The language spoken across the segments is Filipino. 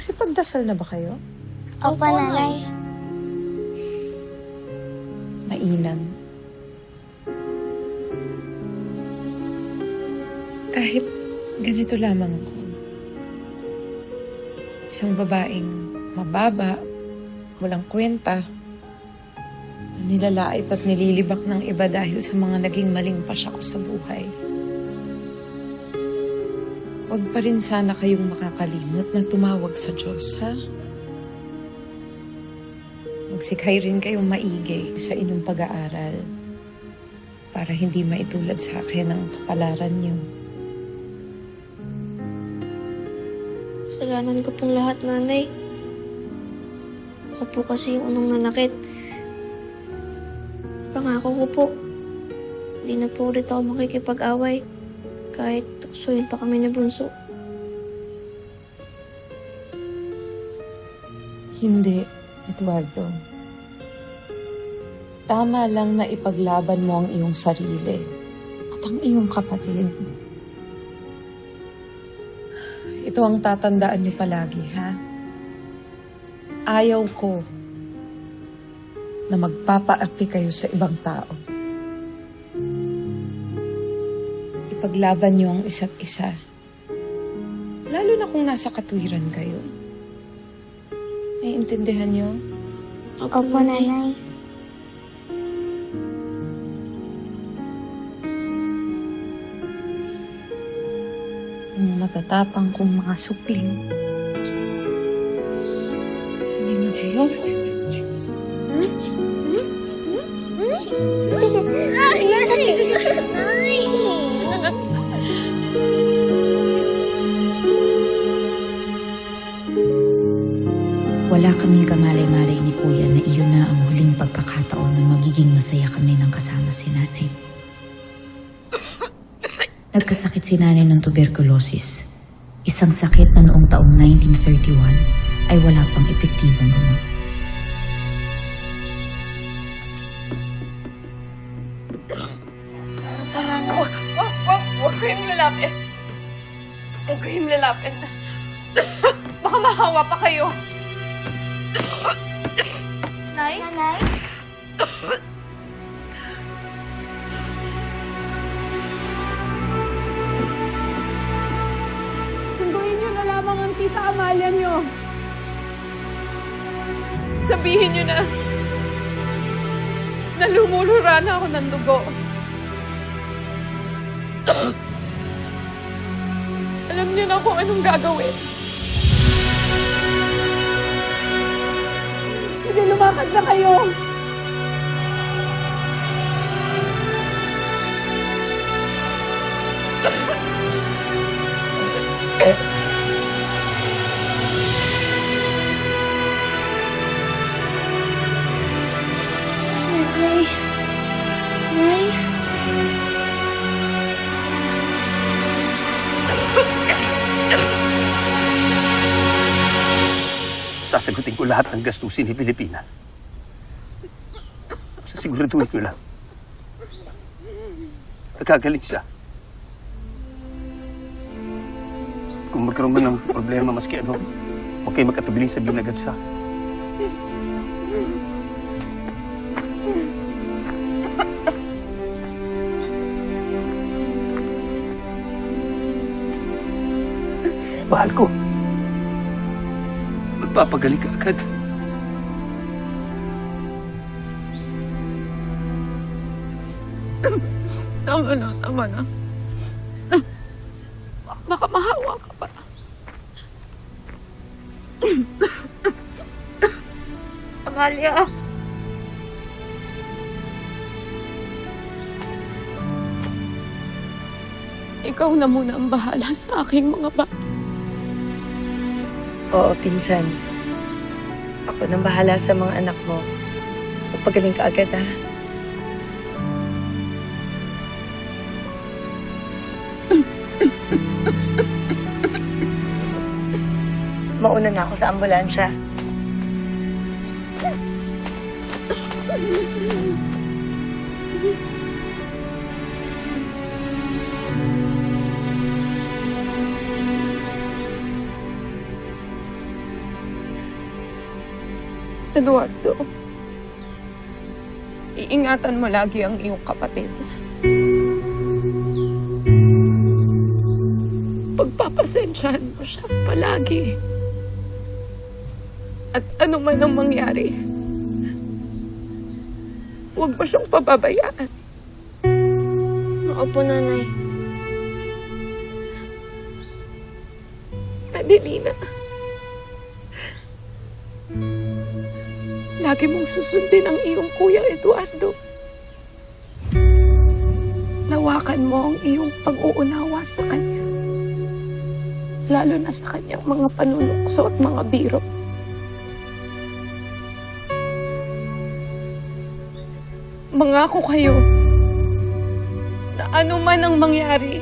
Nagsipagdasal na ba kayo? Opo, nanay. Mainam. Kahit ganito lamang ako. Isang babaeng mababa, walang kwenta, nilalait at nililibak ng iba dahil sa mga naging maling pasya ko sa buhay. Huwag pa rin sana kayong makakalimot na tumawag sa Diyos, ha? Magsikay rin kayong maigi sa inyong pag-aaral para hindi maitulad sa akin ang kapalaran niyo. Kasalanan ko pong lahat, nanay. Ako po kasi yung unang nanakit. Pangako ko po, hindi na po ulit ako makikipag-away kahit tuksoyin pa kami ni Bunso. Hindi, Eduardo. Tama lang na ipaglaban mo ang iyong sarili at ang iyong kapatid. Ito ang tatandaan niyo palagi, ha? Ayaw ko na magpapaapi kayo sa ibang tao. Ipaglaban niyo ang isa't isa. Lalo na kung nasa katwiran kayo. Naiintindihan niyo? Opo, nanay. Ang matatapang kong mga supling. Hindi na kayo? Ay, Wala kaming kamalay-malay ni Kuya na iyon na ang huling pagkakataon na magiging masaya kami ng kasama si nanay. Nagkasakit si nanay ng tuberculosis. Isang sakit na noong taong 1931 ay wala pang epektibong gamot. Wag, wag, wag, wag kayong lalapit. Huwag kayong lalapit. Baka mahawa pa kayo. Nay? Nanay? Sunduin niyo na lamang ang tita Amalia niyo. Sabihin niyo na na lumulura na ako ng dugo. Alam niyo na kung anong gagawin. Sige, lumakad na kayo. Sasagutin ko lahat ng gastusin ni Pilipina. Sasiguraduhin ko lang. Nagkagaling siya. Kung magkaroon man ng problema maski ano, huwag kayo magkatubiling sabihin agad siya. Mahal ko. Magpapagaling ka agad. Tama na, tama na. Baka mahawa ka pa. Amalia! Ikaw na muna ang bahala sa aking mga ba. Oo, pinsan. Ako nang bahala sa mga anak mo. Magpagaling ka agad, ha? Mauna na ako sa ambulansya. Eduardo, iingatan mo lagi ang iyong kapatid. Pagpapasensyahan mo siya palagi. At ano man ang mangyari, huwag mo siyang pababayaan. Opo, nanay. Adelina. Lagi mong susundin ang iyong kuya Eduardo. Lawakan mo ang iyong pag-uunawa sa kanya. Lalo na sa kanyang mga panunukso at mga biro. Mangako kayo na ano man ang mangyari,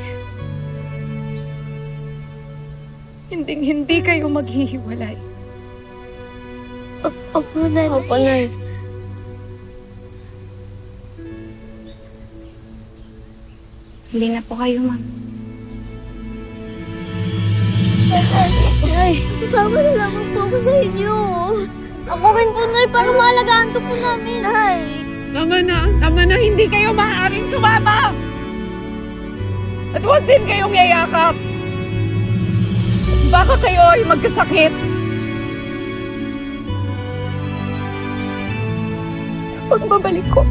hinding hindi kayo maghihiwalay. Opo, nanay. Opo, nanay. Hindi na po kayo, ma'am. Nay, kasama na lamang po ako sa inyo. Ako rin po, Nay, para maalagaan ka po namin. Nay. Tama na, tama na, hindi kayo maaaring sumama! At huwag din kayong yayakap! Baka kayo ay magkasakit. Pagbabalik ko,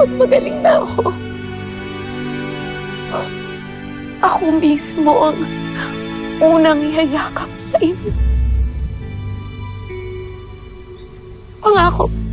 pag magaling na ako, ako mismo ang unang yayakap sa inyo. Pangako. Nanay.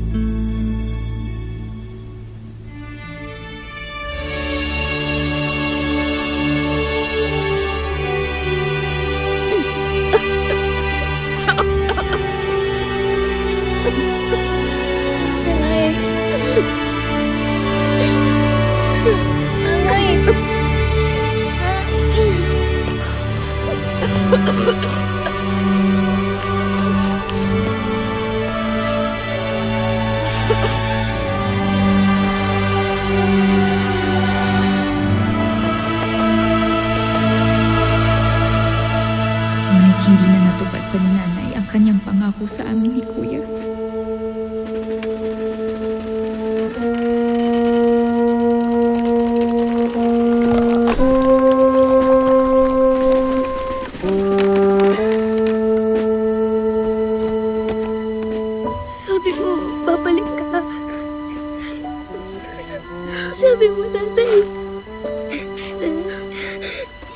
Sa amin ni kuya. Sabi mo, babalik. Sabi mo, tatay.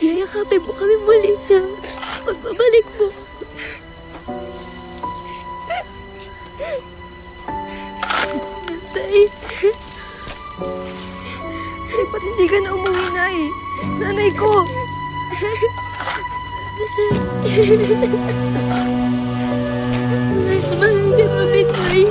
Yayakapin mo kami muli sa pagbabalik Nanay ko! Nanay ko, bakit ka ulit, Nay?